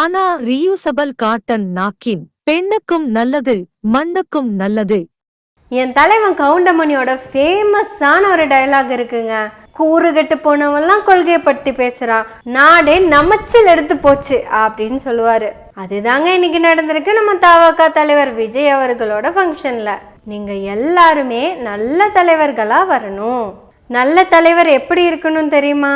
ஆனா reusable cotton நாக்கின் பெண்ணுக்கும் நல்லது மண்ணுக்கும் நல்லது. என் தலைவன் கவுண்டமணியோட ஃபேமஸான ஒரு டயலாக் இருக்குங்க. கூறு கெட்டு போனவன்லாம் கொள்கையை பற்றி பேசுறான் நாடே நமச்சல் எடுத்து போச்சு அப்படின்னு சொல்லுவாரு. அதுதாங்க இன்னைக்கு நடந்திருக்கு நம்ம தாவாக்கா தலைவர் விஜய் அவர்களோட ஃபங்க்ஷன்ல நீங்க எல்லாருமே நல்ல தலைவர்களா வரணும். நல்ல தலைவர் எப்படி இருக்கணும் தெரியுமா?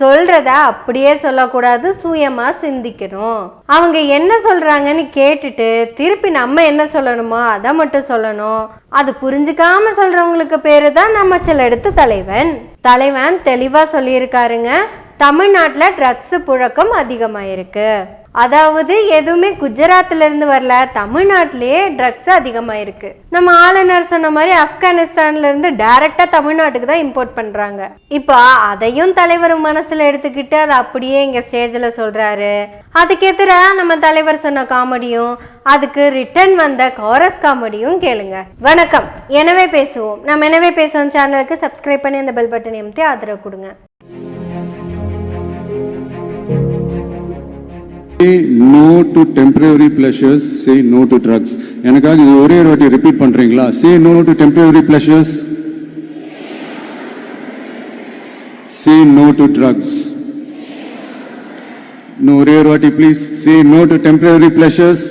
சொல்றத அப்படியே சொல்லக்கூடாது சுயமா சிந்திக்கணும். அவங்க என்ன சொல்றாங்கன்னு கேட்டுட்டு திருப்பி நம்ம என்ன சொல்லணுமோ அதை மட்டும் சொல்லணும். அது புரிஞ்சுக்காம சொல்றவங்களுக்கு பேரு தான் நம்ம எடுத்து தலைவன். தலைவன் தெளிவா சொல்லியிருக்காருங்க. தமிழ்நாட்டில் ட்ரக்ஸு புழக்கம் அதிகமாயிருக்கு. அதாவது எதுவுமே குஜராத்ல இருந்து வரல. தமிழ்நாட்டிலேயே ட்ரக்ஸ் அதிகமாயிருக்கு. நம்ம ஆளுநர் சொன்ன மாதிரி ஆப்கானிஸ்தான்ல இருந்து டைரக்டா தமிழ்நாட்டுக்கு தான் இம்போர்ட் பண்றாங்க. இப்போ அதையும் தலைவர் மனசுல எடுத்துக்கிட்டு அதை அப்படியே இங்க ஸ்டேஜ்ல சொல்றாரு. அதுக்கு நம்ம தலைவர் சொன்ன காமெடியும் அதுக்கு ரிட்டர்ன் வந்த காரஸ் காமெடியும் கேளுங்க. வணக்கம். எனவே பேசுவோம். நம்ம எனவே பேசுவோம் சேனலுக்கு சப்ஸ்கிரைப் பண்ணி அந்த பெல் பட்டன் எம்தி ஆதரவு கொடுங்க. Say no to temporary pleasures say no to drugs எனக்காக இது ஒரே ஒரு வாட்டி ரிப்பீட் பண்றீங்களா say no to temporary pleasures say no to drugs இன்னும் ஒரே ஒரு வாட்டி please say no to temporary pleasures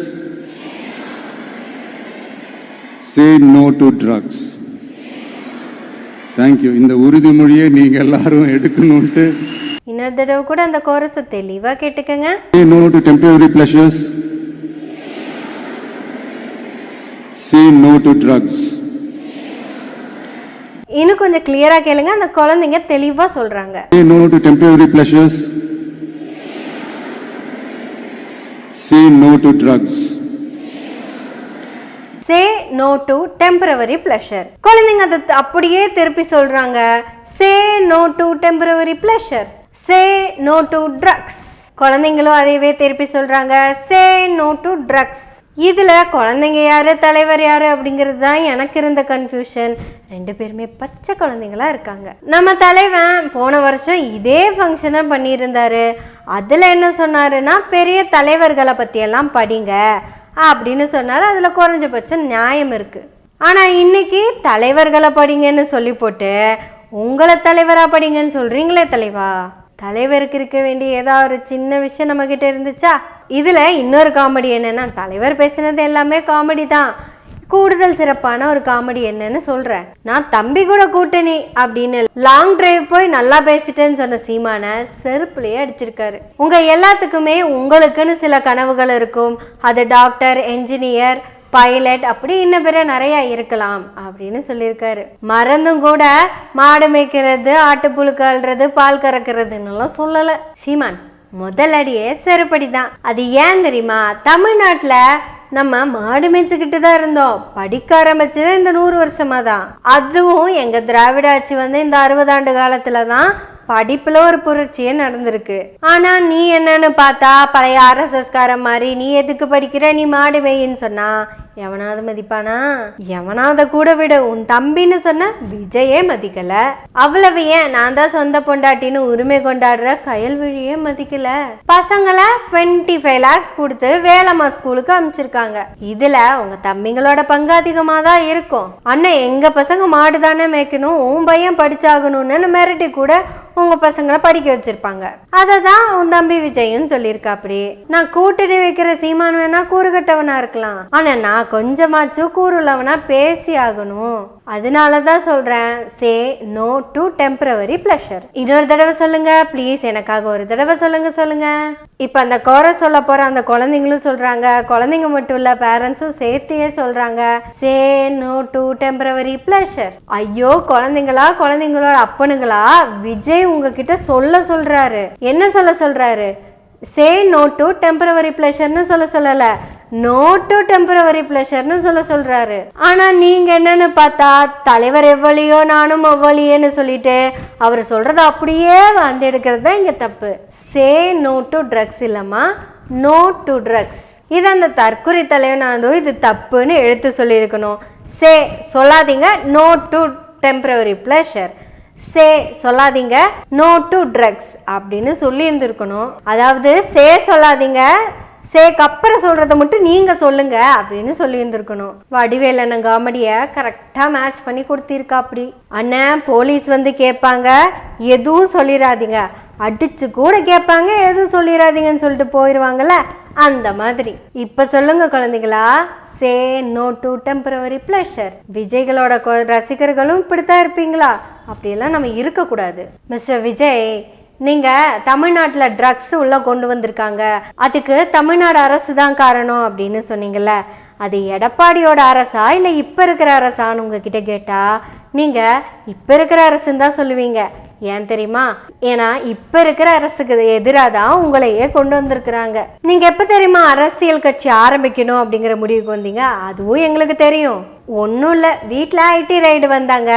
say no to drugs thank you இந்த உறுதிமொழியை நீங்க எல்லாரும் எடுக்கணும்ட்டு இன்னொரு தடவை கூட அந்த கோரஸை தெளிவா கேட்டுக்கங்க Say no to temporary pleasures. Say no to drugs. இன்னும் கொஞ்சம் கிளியரா கேளுங்க அந்த குழந்தைங்க தெளிவா சொல்றாங்க Say no to temporary pleasures. Say no to drugs. Say no to temporary pleasure குழந்தைங்க அதை அப்படியே திருப்பி சொல்றாங்க say no to temporary pleasure say no to drugs குழந்தைங்களும் அதையவே திருப்பி சொல்கிறாங்க சே நோ டு ட்ரக்ஸ் இதில் குழந்தைங்க யார் தலைவர் யார் அப்படிங்கிறது தான் எனக்கு இருந்த கன்ஃபியூஷன் ரெண்டு பேருமே பச்சை குழந்தைங்களா இருக்காங்க. நம்ம தலைவன் போன வருஷம் இதே ஃபங்க்ஷனாக பண்ணியிருந்தாரு. அதில் என்ன சொன்னாருன்னா பெரிய தலைவர்களை பற்றியெல்லாம் படிங்க. அப்படின்னு சொன்னார். அதில் குறைஞ்சபட்சம் நியாயம் இருக்குது ஆனால் இன்னைக்கு தலைவர்களை படிங்கன்னு சொல்லி போட்டு உங்களை தலைவராக படிங்கன்னு சொல்கிறீங்களே தலைவா? தலைவருக்கு இருக்க வேண்டிய ஏதாவது ஒரு சின்ன விஷயம் நம்மக்கிட்ட இருந்துச்சா? இதில் இன்னொரு காமெடி என்னென்னா தலைவர் பேசுனது எல்லாமே காமெடி தான். கூடுதல் சிறப்பான ஒரு காமெடி என்னன்னு சொல்கிறேன் நான் தம்பி கூட கூட்டணி அப்படின்னு லாங் டிரைவ் போய் நல்லா பேசிட்டேன்னு சொன்ன சீமான செருப்புலேயே அடிச்சிருக்காரு. உங்கள் எல்லாத்துக்குமே உங்களுக்குன்னு சில கனவுகள் இருக்கும். அது டாக்டர் என்ஜினியர் பைலட் அப்படி இன்னும் பிற நிறைய இருக்கலாம் அப்படின்னு சொல்லியிருக்காரு. மறந்தும் கூட மாடு மேய்க்கிறது ஆட்டுப்புழுக்கு அள்ளுறது பால் கறக்கிறதுன்னெல்லாம் சொல்லலை. சீமான் முதல் அடியே செருப்படி தான் அது ஏன் தெரியுமா? தமிழ்நாட்டில் நம்ம மாடு மேய்ச்சிக்கிட்டு தான் இருந்தோம். படிக்க ஆரம்பிச்சது இந்த நூறு வருஷமாக தான் அதுவும் எங்கள் திராவிட ஆட்சி வந்து இந்த அறுபது ஆண்டு தான் படிப்புல ஒரு புரட்சியே நடந்திருக்கு. ஆனா நீ என்னன்னு பார்த்தா பழைய ஆர்எஸ்எஸ்கார மாதிரி நீ எதுக்கு படிக்கிற? நீ மாடு மேயின்னு சொன்னா எவனாவது மதிப்பானா? எவனாவது கூட விட. உன் தம்பின்னு சொன்ன விஜயே மதிக்கல. அவ்வளவு ஏன்? நான் தான் சொந்த பொண்டாட்டின்னு உரிமை கொண்டாடுற கயல்விழியே மதிக்கல. பசங்களை டுவெண்ட்டி ஃபைவ் லேக்ஸ் கொடுத்து வேலம்மா ஸ்கூலுக்கு அனுப்பிச்சிருக்காங்க இதுல உங்க தம்பிங்களோட பங்கு அதிகமா தான் இருக்கும். அண்ணன் எங்க பசங்க மாடு தானே மேய்க்கணும். உன் பையன் படிச்சாகணும்னு மிரட்டி கூட உங்க பசங்களை படிக்க வச்சிருப்பாங்க. அதை தான் உன் தம்பி விஜயும் சொல்லியிருக்காப்படி நான் கூட்டணி வைக்கிற சீமான் வேணா கூறுகட்டவனாக இருக்கலாம். ஆனா நான் கொஞ்சமாச்சும் கூறுள்ளவனாக பேசி ஆகணும். அதனால தான் சொல்கிறேன் say no to temporary pleasure இன்னொரு தடவை சொல்லுங்க ப்ளீஸ் எனக்காக ஒரு தடவை சொல்லுங்க சொல்லுங்க. இப்போ அந்த கோரஸ் சொல்ல போகிற அந்த குழந்தைங்களும் சொல்கிறாங்க குழந்தைங்க மட்டும் இல்லை பேரண்ட்ஸும் சேர்த்தையே சொல்கிறாங்க say no to temporary pleasure ஐயோ குழந்தைங்களா குழந்தைங்களோட அப்பனுங்களா? விஜய் உங்ககிட்ட சொல்ல சொல்கிறாரு என்ன சொல்ல சொல்கிறாரு சே நோ டு டெம்பரவரி ப்ளஷர்னு சொல்ல சொல்லலை. நோ டு டெம்பரவரி பிளஷர்னு சொல்ல சொல்றாரு. ஆனா நீங்க என்னன்னு பார்த்தா தலைவர் எவ்வளியோ நானும் அவ்வளியேன்னு சொல்லிட்டு அவர் சொல்றத அப்படியே வந்து எடுக்கிறது தான் இங்க தப்பு. சே நோ டு ட்ரக்ஸ் இல்லம்மா. நோ டு ட்ரக்ஸ் இது அந்த தற்குறி தலைவனாதோ இது தப்புன்னு எடுத்து சொல்லியிருக்கணும். சே சொல்லாதீங்க. No to temporary pleasure say சொல்லாதீங்க. நோ டு ட்ரக்ஸ் அப்படின்னு சொல்லி இருந்திருக்கணும் அதாவது சே சொல்லாதீங்க. சேக்கு அப்புறம் சொல்கிறத மட்டும் நீங்கள் சொல்லுங்கள் அப்படின்னு சொல்லியிருந்துருக்கணும். வடிவேல் அண்ணன் காமெடியை கரெக்டாக மேட்ச் பண்ணி கொடுத்திருக்கா அப்படி அண்ணன் போலீஸ் வந்து கேட்பாங்க எதுவும் சொல்லிடாதீங்க அடிச்சு கூட கேட்பாங்க எதுவும் சொல்லிடாதீங்கன்னு சொல்லிட்டு போயிடுவாங்கல்ல அந்த மாதிரி. இப்ப சொல்லுங்க குழந்தைங்களா say no to temporary pleasure விஜய்களோட ரசிகர்களும் இப்படித்தான் இருப்பீங்களா? அப்படியெல்லாம் நம்ம இருக்கக்கூடாது. மிஸ்டர் விஜய் நீங்கள் தமிழ்நாட்டில் ட்ரக்ஸ் உள்ளே கொண்டு வந்திருக்காங்க. அதுக்கு தமிழ்நாடு அரசு தான் காரணம் அப்படின்னு சொன்னீங்கல்ல. அது எடப்பாடியோட அரசா இல்லை இப்போ இருக்கிற அரசான்னு உங்ககிட்ட கேட்டால் நீங்கள் இப்போ இருக்கிற அரசுன்னு தான் சொல்லுவீங்க. ஏன் தெரியுமா? ஏன்னா இப்போ இருக்கிற அரசுக்கு எதிராக தான் உங்களையே கொண்டு வந்திருக்கிறாங்க. நீங்கள் எப்போ தெரியுமா அரசியல் கட்சி ஆரம்பிக்கணும் அப்படிங்கிற முடிவுக்கு வந்தீங்க? அதுவும் எங்களுக்கு தெரியும். ஒன்றும் இல்லை. வீட்டில் ஐடி ரைடு வந்தாங்க.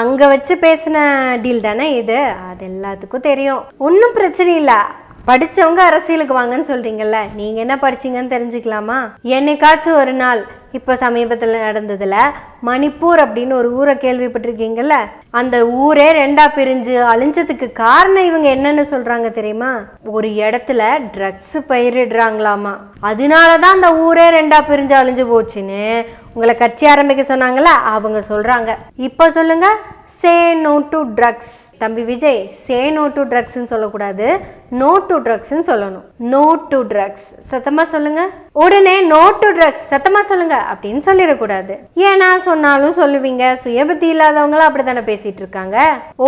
அங்கே வச்சு பேசின டீல் தானே இது? அது எல்லாத்துக்கும் தெரியும். ஒன்றும் பிரச்சனை இல்லை. படித்தவங்க அரசியலுக்கு வாங்கன்னு சொல்கிறீங்கல்ல நீங்கள் என்ன படிச்சீங்கன்னு தெரிஞ்சுக்கலாமா? என்னைக்காச்சும் ஒரு நாள் இப்போ சமீபத்தில் நடந்ததில் மணிப்பூர் அப்படின்னு ஒரு ஊரை கேள்விப்பட்டிருக்கீங்கல்ல? அந்த ஊரே ரெண்டா பிரிஞ்சு அழிஞ்சதுக்கு காரணம் இவங்க என்னன்னு சொல்கிறாங்க தெரியுமா? ஒரு இடத்துல ட்ரக்ஸ் பயிரிடுறாங்களாமா. அதனால தான் அந்த ஊரே ரெண்டா பிரிஞ்சு அழிஞ்சு போச்சுன்னு உங்களை கட்சி ஆரம்பிக்க சொன்னாங்கல்ல அவங்க சொல்கிறாங்க இப்போ சொல்லுங்க சே நோ டு ட்ரக்ஸ் தம்பி விஜய் சே நோ டு ட்ரக்ஸ்ன்னு சொல்லக்கூடாது. நோ டு ட்ரக்ஸ்ன்னு சொல்லணும். நோ டு ட்ரக்ஸ் சத்தமாக சொல்லுங்க. உடனே நோ டு ட்ரக்ஸ் சத்தமாக சொல்லுங்க. அப்படின்னு சொல்லிடக்கூடாது. ஏன்னா சொன்னாலும் சொல்லுவீங்க சுயபுத்தி இல்லாதவங்களும் அப்படித்தானே பேசிட்டு இருக்காங்க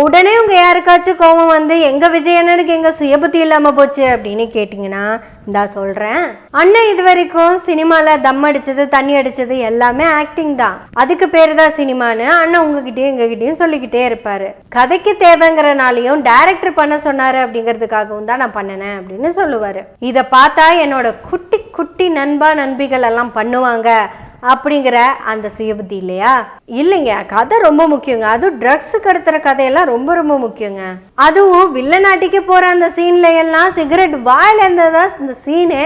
உடனே உங்க யாருக்காச்சும் கோபம் வந்து எங்க விஜய் எங்க சுயபுத்தி இல்லாம போச்சு? அப்படின்னு கேட்டீங்கன்னா இந்தா சொல்றேன். அண்ணன் இது வரைக்கும் சினிமால தம் அடிச்சது தண்ணி அடிச்சது எல்லாமே ஆக்டிங் தான். அதுக்கு பேரு தான் சினிமான்னு அண்ணன் உங்ககிட்டயும் எங்ககிட்டயும் சொல்லிக்கிட்டே இருப்பாரு. கதைக்கு தேவைங்கிறனாலையும் டைரக்டர் பண்ண சொன்னாரு அப்படிங்கிறதுக்காகவும் தான் நான் பண்ணினேன் அப்படின்னு சொல்லுவாரு. இதை பார்த்தா என்னோட குட்டி குட்டி நண்பா நண்பிகள் எல்லாம் பண்ணுவாங்க. அப்படிங்கிற அந்த சுயபுத்தி இல்லையா? இல்லைங்க கதை ரொம்ப முக்கியங்க. அதுவும் ட்ரக்ஸ் கடத்துற கதையெல்லாம் ரொம்ப ரொம்ப முக்கியங்க. அதுவும் வில்லநாட்டிக்கு போற அந்த சீன்ல எல்லாம் சிகரெட் வாயில இருந்ததான் இந்த சீனு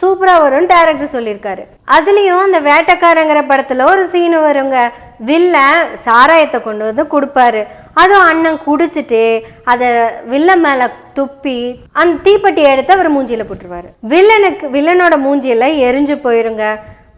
சூப்பரா வரும்னு டேரக்டர் சொல்லியிருக்காரு. அதுலயும் அந்த வேட்டைக்காரங்கிற படத்துல ஒரு சீன் வருங்க. வில்லன் சாராயத்தை கொண்டு வந்து கொடுப்பாரு. அதுவும் அண்ணன் குடிச்சிட்டு அதை வில்ல மேல துப்பி அந்த தீப்பெட்டி எடுத்து அவர் மூஞ்சியில போட்டுருவாரு. வில்லனுக்கு வில்லனோட மூஞ்சியில எரிஞ்சு போயிருங்க.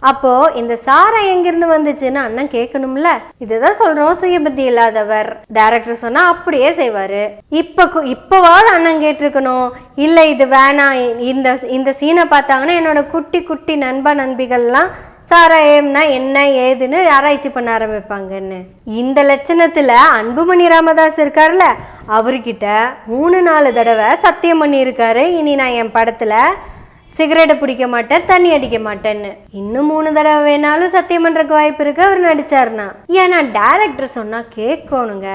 அப்போ இந்த சாரம் எங்கிருந்து வந்துச்சுன்னு அண்ணன் கேட்கணும்ல? இதுதான் சொல்றோம் சுயபுத்தி இல்லாதவர். டைரக்டர் சொன்னா அப்படியே செய்வாரு. இப்ப கு- இப்பவாவது அண்ணன் கேட்டிருக்கணும். இல்ல இது வேணாம். இந்த இந்த சீனை பார்த்தாங்கன்னா என்னோட குட்டி குட்டி நண்பா நண்பிகள்லாம் சாராயம்னா என்ன ஏதுன்னு ஆராய்ச்சி பண்ண ஆரம்பிப்பாங்கன்னு. இந்த லட்சணத்துல அன்புமணி ராமதாஸ் இருக்கார்ல அவர்கிட்ட மூணு நாலு தடவை சத்தியம் பண்ணியிருக்காரு. இனி நான் என் படத்துல சிகரெட்டை பிடிக்க மாட்டேன் தண்ணி அடிக்க மாட்டேன்னு. இன்னும் மூணு தடவை வேணாலும் சத்தியம் பண்றதுக்கு வாய்ப்பு இருக்கு அவர் நடிச்சாருனா ஏன்னா டேரக்டர் சொன்னா கேட்கணுங்க.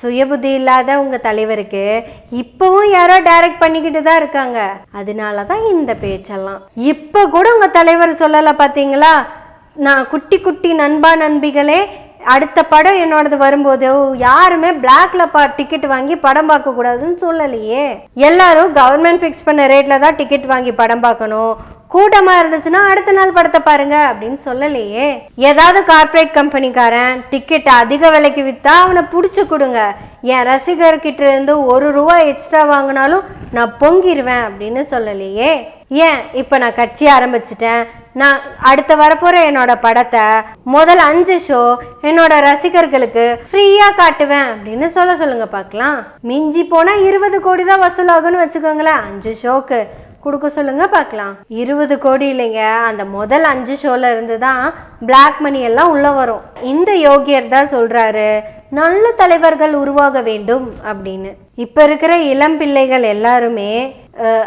சுயபுத்தி இல்லாத உங்க தலைவருக்கு இப்பவும் யாரோ டைரக்ட் பண்ணிக்கிட்டு தான் இருக்காங்க. அதனால தான் இந்த பேச்செல்லாம். இப்போ கூட உங்க தலைவர் சொல்லலை பார்த்தீங்களா நான் குட்டி குட்டி நண்பா நண்பிகளே அடுத்த படம் என்னோடது வரும்போது யாருமே பிளாக்ல பா டிக்கெட் வாங்கி படம் பார்க்க கூடாதுன்னு சொல்லலையே. எல்லாரும் கவர்மெண்ட் ஃபிக்ஸ் பண்ண ரேட்ல தான் டிக்கெட் வாங்கி படம் பார்க்கணும். கூட்டமா இருந்துச்சுன்னா அடுத்த நாள் படத்தை பாருங்க அப்படின்னு சொல்லலையே. ஏதாவது கார்ப்பரேட் கம்பெனிக்காரன் டிக்கெட் அதிக விலைக்கு வித்தா அவனை பிடிச்சி கொடுங்க. என் ரசிகர்கிட்ட இருந்து ஒரு ரூபா எக்ஸ்ட்ரா வாங்கினாலும் நான் பொங்கிடுவேன் அப்படின்னு சொல்லலையே. ஏன்? இப்போ நான் கட்சி ஆரம்பிச்சிட்டேன். நான் அடுத்த வரப்போகிற என்னோட படத்தை முதல் அஞ்சு ஷோ என்னோட ரசிகர்களுக்கு ஃப்ரீயாக காட்டுவேன் அப்படின்னு சொல்ல சொல்லுங்க பார்க்கலாம். மிஞ்சி போனால் இருபது கோடி தான் வசூலாகும்னு வச்சுக்கோங்களேன். அஞ்சு ஷோக்கு கொடுக்க சொல்லுங்க பார்க்கலாம். இருபது கோடி இல்லைங்க. அந்த முதல் அஞ்சு ஷோல இருந்து தான் பிளாக் மணி எல்லாம் உள்ள வரும். இந்த யோகியர் தான் சொல்றாரு நல்ல தலைவர்கள் உருவாக வேண்டும் அப்படின்னு. இப்போ இருக்கிற இளம் பிள்ளைகள் எல்லாருமே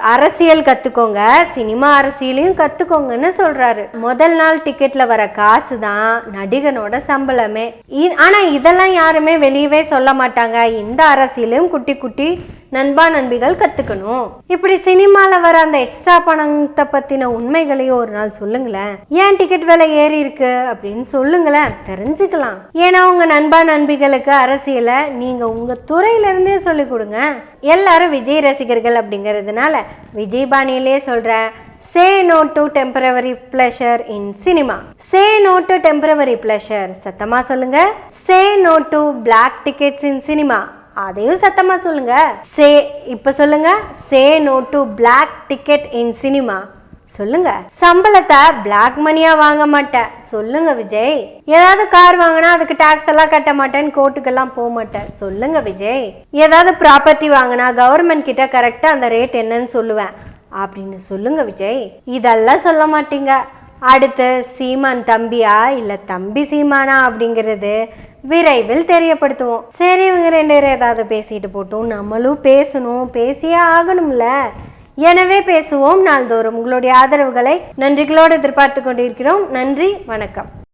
அரசியல் கத்துக்கோங்க சினிமா அரசியலையும் கத்துக்கோங்கன்னு சொல்றாரு. முதல் நாள் டிக்கெட்ல வர காசு தான் நடிகனோட சம்பளமே. இ- ஆனா இதெல்லாம் யாருமே வெளியவே சொல்ல மாட்டாங்க. இந்த அரசியலையும் குட்டி குட்டி நண்பா நண்பிகள் கத்துக்கணும். இப்படி சினிமால வர அந்த எக்ஸ்ட்ரா பணத்தை பத்தின உண்மைகளையும் ஒரு நாள் சொல்லுங்களேன். ஏன் டிக்கெட் விலை ஏறி இருக்கு அப்படின்னு சொல்லுங்களேன். தெரிஞ்சுக்கலாம். ஏன்னா உங்க நண்பா நண்பிகளுக்கு அரசியலை நீங்க உங்க துறையில இருந்தே சொல்லி கொடுங்க. எல்லாரும் விஜய் ரசிகர்கள் அப்படிங்கிறதுனால விஜய் பாணியிலே சொல்கிறேன் say no to temporary pleasure in cinema say no to temporary pleasure சத்தமா சொல்லுங்க. Say no to black tickets in cinema அதையும் சத்தமாக சொல்லுங்க. சே இப்போ சொல்லுங்க. Say no to black ticket in cinema சொல்லுங்க. சம்பளத்தை பிளாக் மணியா வாங்க மாட்டேன் சொல்லுங்க விஜய். ஏதாவது கார் வாங்கினா அதுக்கு டாக்ஸ் எல்லாம் கட்ட மாட்டேன் கோர்ட்டுக்கெல்லாம் போக மாட்டேன் சொல்லுங்க விஜய். ஏதாவது ப்ராப்பர்ட்டி வாங்கினா கவர்மெண்ட் கிட்ட கரெக்டாக அந்த ரேட் என்னன்னு சொல்லுவேன். அப்படின்னு சொல்லுங்க விஜய். இதெல்லாம் சொல்ல மாட்டீங்க. அடுத்து சீமான் தம்பியா இல்ல தம்பி சீமானா அப்படிங்கிறது விரைவில் தெரியப்படுத்துவோம். சரி இவங்க ரெண்டு பேரும் ஏதாவது பேசிட்டு போட்டோம். நம்மளும் பேசணும். பேசியே ஆகணும்ல. எனவே பேசுவோம் நாள்தோறும். உங்களுடைய ஆதரவுகளை நன்றிகளோடு எதிர்பார்த்து கொண்டிருக்கிறோம். நன்றி வணக்கம்.